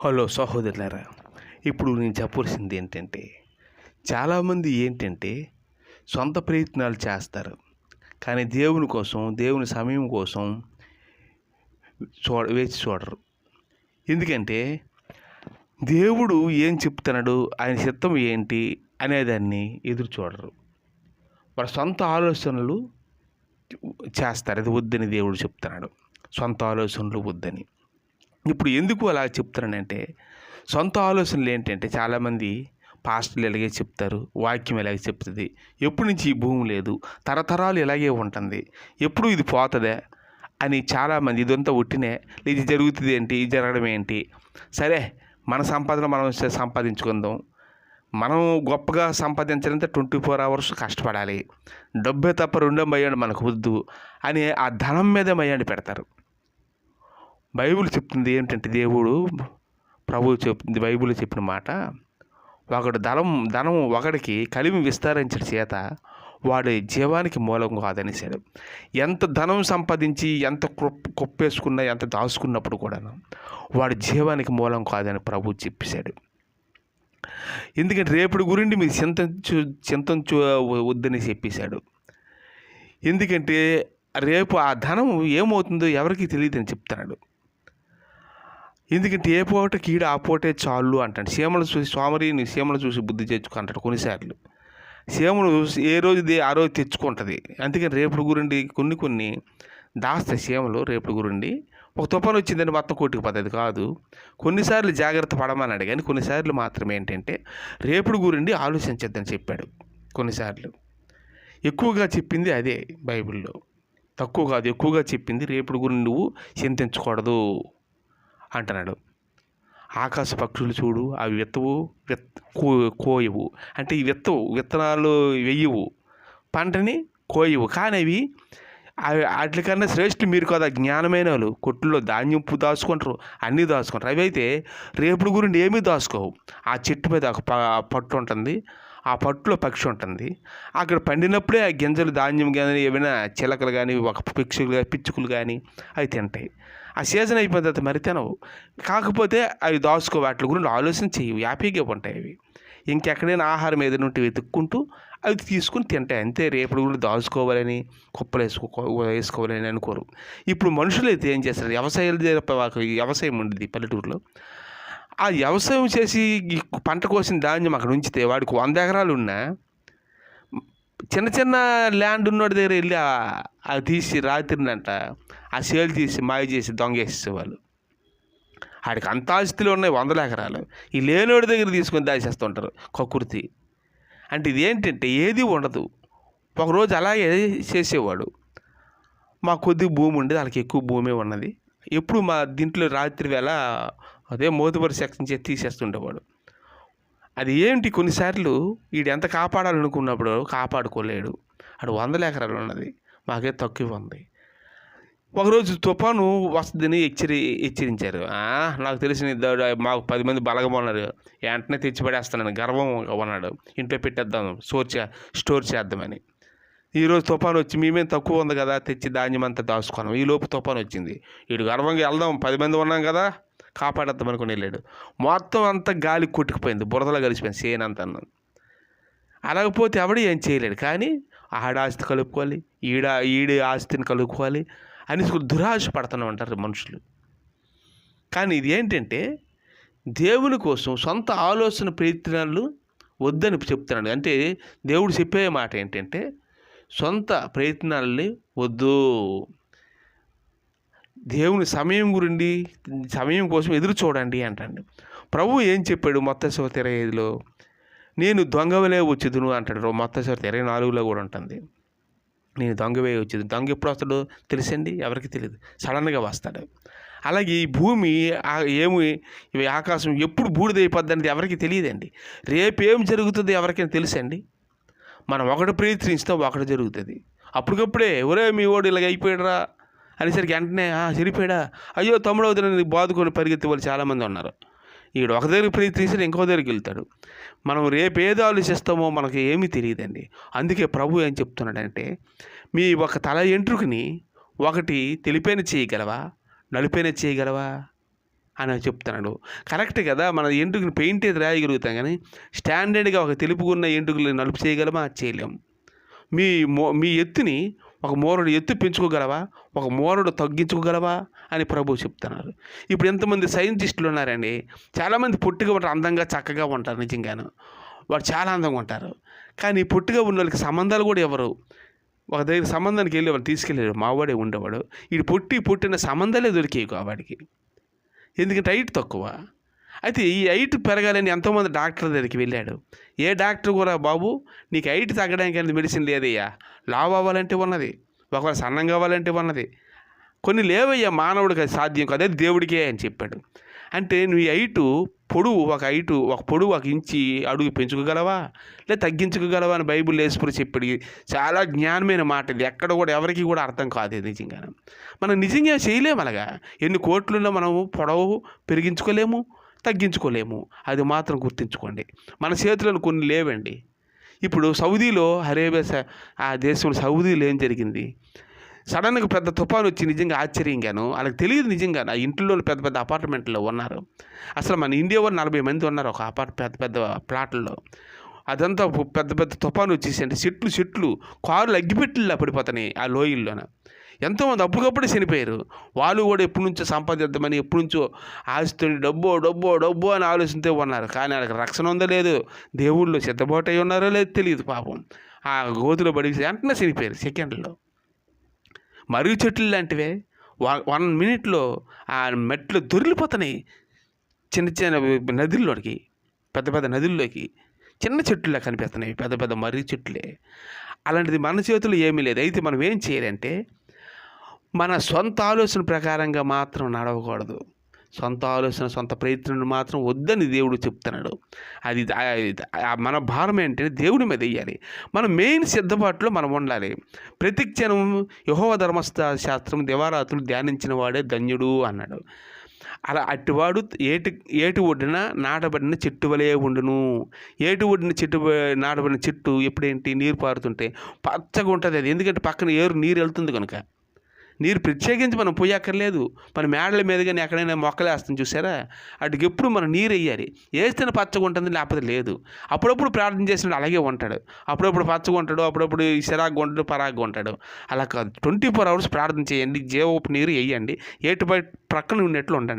Hello సహోదరులారా ఇప్పుడు నేను చెప్పవలసింది ఏంటంటే చాలామంది ఏంటంటే సొంత ప్రయత్నాలు చేస్తారు. కానీ దేవుని కోసం దేవుని సమయం కోసం చూడ వేచి చూడరు. ఎందుకంటే దేవుడు ఏం చెప్తున్నాడు ఆయన చిత్తం ఏంటి అనేదాన్ని ఎదురు చూడరు. వారి సొంత ఆలోచనలు చేస్తారు. అది వద్దని దేవుడు చెప్తున్నాడు. సొంత ఆలోచనలు వద్దని. ఇప్పుడు ఎందుకు అలా చెప్తున్నానంటే సొంత ఆలోచనలు ఏంటంటే చాలామంది పాస్టర్లు ఇలాగే చెప్తారు వాక్యం ఇలాగే చెప్తుంది. ఎప్పటి నుంచి ఈ భూమి లేదు? తరతరాలు ఇలాగే ఉంటుంది. ఎప్పుడు ఇది పోతుందే? అని చాలామంది ఇదంతా ఒట్టినే ఇది జరుగుతుంది ఏంటి? ఇది జరగడం ఏంటి? సరే మన సంపాదన మనం సంపాదించుకుందాం. మనం గొప్పగా సంపాదించాలంటే ట్వంటీ ఫోర్ అవర్స్ కష్టపడాలి. డబ్బే తప్ప రెండో మయ్యండి మనకు వద్దు అని ఆ ధనం మీదే మయ్యండి పెడతారు. బైబిల్ చెప్తుంది ఏంటంటే దేవుడు ప్రభువు చెప్తుంది బైబిల్ చెప్పిన మాట ఒకడు ధనం ధనం ఒకడికి కలిమి విస్తరించిన చేత వాడి జీవానికి మూలం కాదనేసాడు ఎంత ధనం సంపాదించి ఎంత కుప్పేసుకున్నా ఎంత దాచుకున్నప్పుడు కూడాను వాడి జీవానికి మూలం కాదని ప్రభు చెప్పేశాడు. ఎందుకంటే రేపటి గురించి మీరు చింతించు చింతించు వద్దని చెప్పేశాడు. ఎందుకంటే రేపు ఆ ధనం ఏమవుతుందో ఎవరికి తెలియదని చెప్తున్నాడు. ఎందుకంటే ఏ పూట కీడ ఆ పూటే చాలు అంటాడు. సీమలు చూసి సోమరిని సీమలు చూసి బుద్ధి తెచ్చుకో అంటాడు కొన్నిసార్లు సీమలు ఏ రోజుది ఆ రోజు తెచ్చుకుంటుంది. అందుకని రేపుడు గురండి కొన్ని కొన్ని దాస్తాయి సీమలు రేపుడు గురండి. ఒక తుఫాను వచ్చిందని మొత్తం కొట్టుకుపోతుంది కాదు. కొన్నిసార్లు జాగ్రత్త పడమన్నాడు కానీ కొన్నిసార్లు మాత్రమే ఏంటంటే రేపుడు గురండి ఆలోచించద్దని చెప్పాడు కొన్నిసార్లు. ఎక్కువగా చెప్పింది అదే బైబిల్లో. తక్కువ కాదు ఎక్కువగా చెప్పింది రేపుడు గురించి నువ్వు చింతించకూడదు. అంటున్నాడు. ఆకాశ పక్షులు చూడు అవి విత్తవు విత్ కో కోయవు. అంటే ఈ విత్తవు విత్తనాలు వెయ్యవు పంటని కోయవు. కానీ అవి అవి వాటికన్నా శ్రేష్ఠ మీరు కదా. జ్ఞానమైన వాళ్ళు. కొట్టులో ధాన్యం దాచుకుంటారు అన్నీ దాచుకుంటారు. అవి అయితే రేపుడు గురించి ఏమీ దాచుకోవు. ఆ చెట్టు మీద ఒక ప- పట్టు ఉంటుంది. ఆ పట్టులో పక్షి ఉంటుంది. అక్కడ పండినప్పుడే ఆ గింజలు ధాన్యం కానీ ఏమైనా చిలకలు కానీ ఒక పిక్షులు కానీ పిచ్చుకులు కానీ అవి తింటాయి. ఆ సీజన్ అయిపోయిన తర్వాత మరి తినవు. కాకపోతే అవి దాచుకో వాటి గురించి ఆలోచన చేయవు హ్యాపీగా ఉంటాయి అవి. ఇంకెక్కడైనా ఆహారం ఏదైనా ఉంటే వెతుక్కుంటూ అవి తీసుకుని తింటాయి. అంతే రేపటి కూడా దాచుకోవాలని కుప్పలు వేసుకో వేసుకోవాలని అనుకోరు. ఇప్పుడు మనుషులు అయితే ఏం చేస్తారు? వ్యవసాయాలు వ్యవసాయం ఉండేది పల్లెటూరులో. ఆ వ్యవసాయం చేసి ఈ పంట కోసిన ధాన్యం అక్కడ ఉంచితే వాడికి వంద ఎకరాలు ఉన్నా చిన్న చిన్న ల్యాండ్ ఉన్నోడి దగ్గర వెళ్ళి అది తీసి రాత్రినంట ఆ సేల్ తీసి మాయ చేసి దొంగేసేవాళ్ళు ఆడికి అంత ఆస్తులు ఉన్నాయి వందల ఎకరాలు. ఈ లేనోడి దగ్గర తీసుకొని దాచేస్తుంటారు కకుర్తి అంటే ఇది ఏంటంటే ఏది ఉండదు. ఒకరోజు అలాగే చేసేవాడు. మా కొద్ది భూమి ఉండేది వాళ్ళకి ఎక్కువ భూమి ఉన్నది. ఎప్పుడు మా దీంట్లో రాత్రి వేళ అదే మోతుబరి సెక్షన్ చేసి తీసేస్తుండేవాడు. అది ఏంటి కొన్నిసార్లు వీడు ఎంత కాపాడాలనుకున్నప్పుడు కాపాడుకోలేడు. అటు వందల ఎకరాలు ఉన్నది మాకే తక్కువ ఉంది. ఒకరోజు తుఫాను వస్తుందని హెచ్చరి హెచ్చరించారు. నాకు తెలిసిన ఇద్దరు మాకు పది మంది బలగం ఉన్నారు. వెంటనే తెచ్చిపడేస్తానని గర్వం ఉన్నాడు. ఇంట్లో పెట్టేద్దాం స్టోర్ చే స్టోర్ చేద్దామని. ఈరోజు తుఫాను వచ్చి మేమేం తక్కువ ఉంది కదా తెచ్చి ధాన్యం అంతా దాచుకున్నాం. ఈలోపు తుఫాను వచ్చింది. వీడు గర్వంగా వెళ్దాం పది మంది ఉన్నాం కదా కాపాడేద్దాం అనుకుని వెళ్ళాడు. మొత్తం అంతా గాలి కొట్టుకుపోయింది బురదలో కలిసిపోయింది సేన్ అన్నాను అలాగపోతే ఎవడు ఏం చేయలేడు కానీ ఆడ ఆస్తి కలుపుకోవాలి ఈడ ఈడి ఆస్తిని కలుపుకోవాలి అని దురాశ పడుతూ ఉంటారు మనుషులు. కానీ ఇది ఏంటంటే దేవుని కోసం సొంత ఆలోచన ప్రయత్నాలు వద్దని చెప్తున్నాడు. అంటే దేవుడు చెప్పే మాట ఏంటంటే సొంత ప్రయత్నాలని వద్దు. దేవుని సమయం గురించి సమయం కోసం ఎదురు చూడండి అంటండి. ప్రభు ఏం చెప్పాడు మొత్త శివ ఇరవై ఐదులో? నేను దొంగవలే వచ్చేదును అంటాడు మొత్త శివ ఇరవై నాలుగులో కూడా ఉంటుంది. నేను దొంగవే వచ్చేది. దొంగ ఎప్పుడు వస్తాడో తెలుసండి? ఎవరికి తెలియదు సడన్గా వస్తాడు. అలాగే ఈ భూమి ఏమి ఇవి ఆకాశం ఎప్పుడు బూడిదైపోద్ది అనేది ఎవరికి తెలియదండి. రేపు ఏం జరుగుతుందో ఎవరికైనా తెలుసండి? మనం ఒకటి ప్రయత్నిస్తే ఒకటి జరుగుతుంది. అప్పటికప్పుడే ఒరే మీ వాడు ఇలాగ అయిపోయాడురా అనేసరికి వెంటనే "ఆ, చనిపోయాడా? అయ్యో తమ్ముడు అవుతుంది బాదుకొని పరిగెత్తే వాళ్ళు చాలామంది ఉన్నారు. ఈడు ఒక దగ్గరికి ప్రయత్నిస్తే ఇంకో దగ్గరికి వెళ్తాడు. మనం రేపు ఏది ఆలోచిస్తామో మనకి ఏమీ తెలియదండి. అందుకే ప్రభు ఏం చెప్తున్నాడంటే మీ ఒక తల ఎంట్రుకుని ఒకటి తెలిపైన చేయగలవా? నలిపైన చేయగలవా? అని చెప్తున్నాడు. కరెక్ట్ కదా మన ఎంటుకుని పెయింట్ అయితే రాయగలుగుతాం కానీ స్టాండర్డ్గా ఒక తెలుపుకున్న ఎంటుకలు నలుపు చేయగలమా? చేయలేం. మీ మో మీ ఎత్తుని ఒక మోరుడు ఎత్తు పెంచుకోగలవా? ఒక మోరుడు తగ్గించుకోగలవా? అని ప్రభు చెప్తున్నారు. ఇప్పుడు ఎంతమంది సైంటిస్టులు ఉన్నారండి చాలామంది పొట్టిగా ఉంటారు అందంగా చక్కగా ఉంటారు నిజంగాను. వాడు చాలా అందంగా ఉంటారు. కానీ పొట్టిగా ఉన్న వాళ్ళకి సంబంధాలు కూడా ఎవరు? ఒక దగ్గర సంబంధానికి వెళ్ళి వాళ్ళు తీసుకెళ్ళాడు మావాడే ఉండేవాడు. ఈ పొట్టి పుట్టిన సంబంధాలే దొరికేవి ఆ వాడికి ఎందుకంటే హైట్ తక్కువ. అయితే ఈ హైట్ పెరగాలని ఎంతోమంది డాక్టర్ దగ్గరికి వెళ్ళాడు. ఏ డాక్టర్ కూడా బాబు నీకు హైట్ తగ్గడానికి అనేది మెడిసిన్ లేదయ్యా. లావు అవ్వాలంటే ఉన్నది. ఒకవేళ సన్నంగా అవ్వాలంటే ఉన్నది. కొన్ని లేవయ్యా మానవుడికి అది సాధ్యం కాదు. దేవుడికే అని చెప్పాడు. అంటే నువ్వు హైటు పొడువు ఒక హైటు ఒక పొడువు ఒక ఇంచి అడుగు పెంచుకోగలవా? లేదా తగ్గించుకోగలవా అని బైబిల్ వేసుకుని చెప్పాడు చాలా జ్ఞానమైన మాట ఇది. ఎక్కడ కూడా ఎవరికి కూడా అర్థం కాదు ఇది నిజంగా మనం నిజంగా చేయలేము అలాగా? ఎన్ని కోట్లున్నా మనము పొడవు పెరిగించుకోలేము తగ్గించుకోలేము. అది మాత్రం గుర్తుంచుకోండి. మన చేతులను కొన్ని లేవండి. ఇప్పుడు సౌదీలో అరేబియా ఆ దేశంలో సౌదీలో ఏం జరిగింది? సడన్గా పెద్ద తుఫాను వచ్చి నిజంగా ఆశ్చర్యంగాను వాళ్ళకి తెలియదు నిజంగా ఆ ఇంట్లో పెద్ద పెద్ద అపార్ట్మెంట్లో ఉన్నారు. అసలు మన ఇండియా వాళ్ళు నలభై మంది ఉన్నారు ఒక అపార్ట్ పెద్ద పెద్ద ప్లాట్లలో అదంతా పెద్ద పెద్ద తుఫాను వచ్చేసి చెట్లు చెట్లు కారులు అగ్గిపెట్టిల్లా పడిపోతున్నాయి ఆ లోయల్లోన. ఎంతోమంది అప్పటికప్పుడే చనిపోయారు. వాళ్ళు కూడా ఎప్పటి నుంచో సంపాదిద్దామని ఎప్పటి నుంచో ఆశతో డబ్బో డబ్బో డబ్బో అని ఆలోచనతో ఉన్నారు. కానీ వాళ్ళకి రక్షణ ఉందో లేదు? దేవుళ్ళు సిద్ధబాటు అయి ఉన్నారో లేదో తెలియదు పాపం. ఆ గోతులో పడి వెంటనే చనిపోయారు సెకండ్లో. మరుగు చెట్లు లాంటివే. వన్ వన్ మినిట్లో ఆ మెట్లు దొరికిపోతున్నాయి చిన్న చిన్న నదుల్లోకి పెద్ద పెద్ద నదుల్లోకి చిన్న చెట్లులా కనిపిస్తున్నాయి. పెద్ద పెద్ద మర్రి చెట్లే. అలాంటిది మన చేతుల్లో ఏమీ లేదు. అయితే మనం ఏం చేయాలంటే మన సొంత ఆలోచన ప్రకారంగా మాత్రం నడవకూడదు. సొంత ఆలోచన సొంత ప్రయత్నం మాత్రం వద్దని దేవుడు చెప్తున్నాడు. అది మన భారం ఏంటంటే దేవుడి మీద వేయాలి మనం మెయిన్ సిద్ధపాటులో మనం ఉండాలి. ప్రతి క్షణం యహోవ ధర్మస్థ శాస్త్రం దేవారాతులు ధ్యానించిన వాడే ధన్యుడు అన్నాడు. అలా అట్టివాడు ఏటి ఏటి ఒడ్డిన నాటబడిన చెట్టు వలె ఉండును. ఏటి ఒడ్డిన చెట్టు నాటబడిన చెట్టు ఎప్పుడేంటి? నీరు పారుతుంటే పచ్చగా ఉంటుంది అది. ఎందుకంటే పక్కన ఏరు నీరు వెళ్తుంది కనుక. నీరు ప్రత్యేకించి మనం పోయక్కర్లేదు. మన మేడల మీద కానీ ఎక్కడైనా మొక్కలు వేస్తాం చూసారా వాటికి ఎప్పుడు మనం నీరు వేయాలి వేస్తేనే పచ్చగా ఉంటుంది లేకపోతే లేదు. అప్పుడప్పుడు ప్రార్థన చేసినప్పుడు అలాగే ఉంటాడు. అప్పుడప్పుడు పచ్చగా ఉంటాడు అప్పుడప్పుడు సిరాగ్గా ఉంటాడు పరాగ్గా ఉంటాడు. అలా కాదు. ట్వంటీ ఫోర్ అవర్స్ ప్రార్థన చేయండి. జీవపు నీరు వేయండి ఏటు బయట ప్రక్కన ఉన్నట్లు ఉండండి.